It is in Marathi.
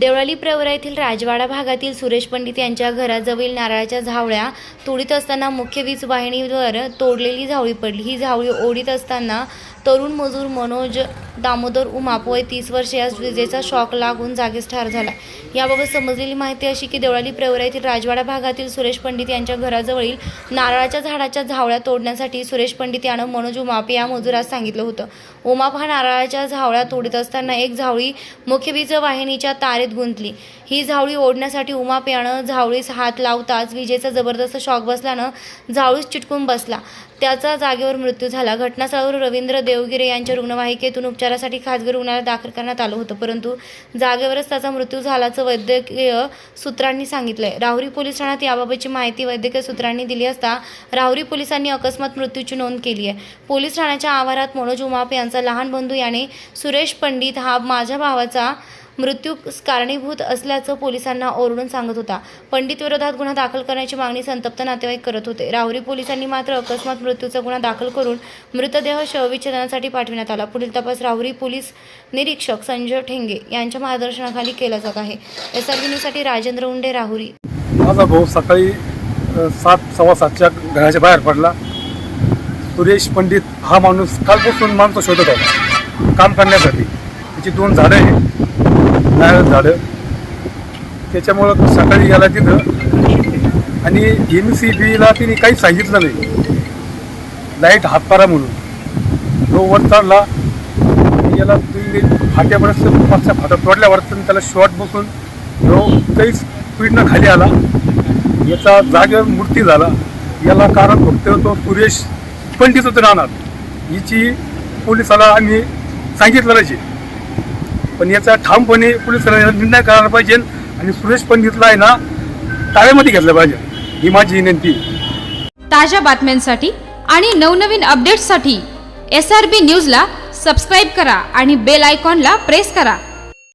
देवळाली प्रवरा येथील राजवाडा भागातील सुरेश पंडित यांच्या घराजवळील नारळाच्या झावळ्या तोडीत असताना मुख्य वीज वाहिनीवर तोडलेली झावळी पडली. ही झावळी ओढीत असताना तरुण मजूर मनोज दामोदर उमाप वय तीस वर्षे यास विजेचा शॉक लागून जागीच ठार झाला. याबाबत समजलेली माहिती अशी की देवळाली प्रवरा येथील राजवाडा भागातील सुरेश पंडित यांच्या घराजवळील नारळाच्या झाडाच्या झावळ्या तोडण्यासाठी सुरेश पंडित यानं मनोज उमाप या मजुरास सांगितलं होतं. उमाप हा नारळाच्या झावळ्या तोडीत असताना एक झावळी मुख्य वीज वाहिनीच्या तारेत गुंतली. ही झावळी ओढण्यासाठी उमाप यानं झावळीस हात लावताच विजेचा जबरदस्त शॉक बसल्यानं झावळीस चिटकून बसला. त्याचा जागेवर मृत्यू झाला. घटनास्थळावर रवींद्र देवगिरे यांच्या रुग्णवाहिकेतून उपचार उपचारासाठी खाजगी रुग्णालयात दाखल करण्यात आलं होतं. परंतु जागेवरच त्याचा मृत्यू झाल्याचं वैद्यकीय सूत्रांनी सांगितलंय. राहुरी पोलीस ठाण्यात याबाबतची माहिती वैद्यकीय सूत्रांनी दिली असता राहुरी पोलिसांनी अकस्मात मृत्यूची नोंद केली आहे. पोलीस ठाण्याच्या आवारात मनोज उमाप यांचा लहान बंधू याने सुरेश पंडित हा माझ्या भावाचा मृत्यू कारणीभूत असल्याचं पोलिसांना ओरडून सांगत होता. पंडित विरोधात गुन्हा दाखल करण्याची मागणी संतप्त नातेवाईक करत होते. राहुरी पोलिसांनी मात्र अकस्मात मृत्यूचा गुन्हा दाखल करून मृतदेह शवविच्छेदनासाठी पाठविण्यात आला. पुढील तपास राहुरी पोलीस निरीक्षक संजय ठेंगे यांच्या मार्गदर्शनाखाली केला जात आहे. एस आर न्यूजसाठी राजेंद्र उंडे राहुरी. माझा भाऊ सकाळी सात सव्वा सातच्या घराच्या बाहेर पडला. सुरेश पंडित हा माणूस कालपासून माणसं शोधत होता. काम करण्यासाठी. त्याची दोन झाडं आहे नाही झाडं. त्याच्यामुळं तो सकाळी गेला तिथं. आणि एम सी बीला तिने काही सांगितलं नाही. लाइट हातपारा म्हणून. तो वर चढला याला तुम्ही फाट्यापर्यंत पाचच्या फाट्या तोडल्यावर त्याला शॉर्ट बसून तो काही स्पीडनं खाली आला. याचा जागेवर मूर्ती झाला. याला कारण फक्त तो सुरेश पंडित होतं राहणार. हिची पोलिसाला आम्ही सांगितलं नाही पण याचा ठामपणे पोलीस निर्णय करायला पाहिजे आणि सुरेश पंडितला आहे ना ताळ्यामध्ये घेतलं पाहिजे. ही माझी विनंती. ताज्या बातम्यांसाठी आणि नवनवीन अपडेट्ससाठी एस आर बी न्यूजला सबस्क्राईब करा आणि बेल आयकॉनला प्रेस करा.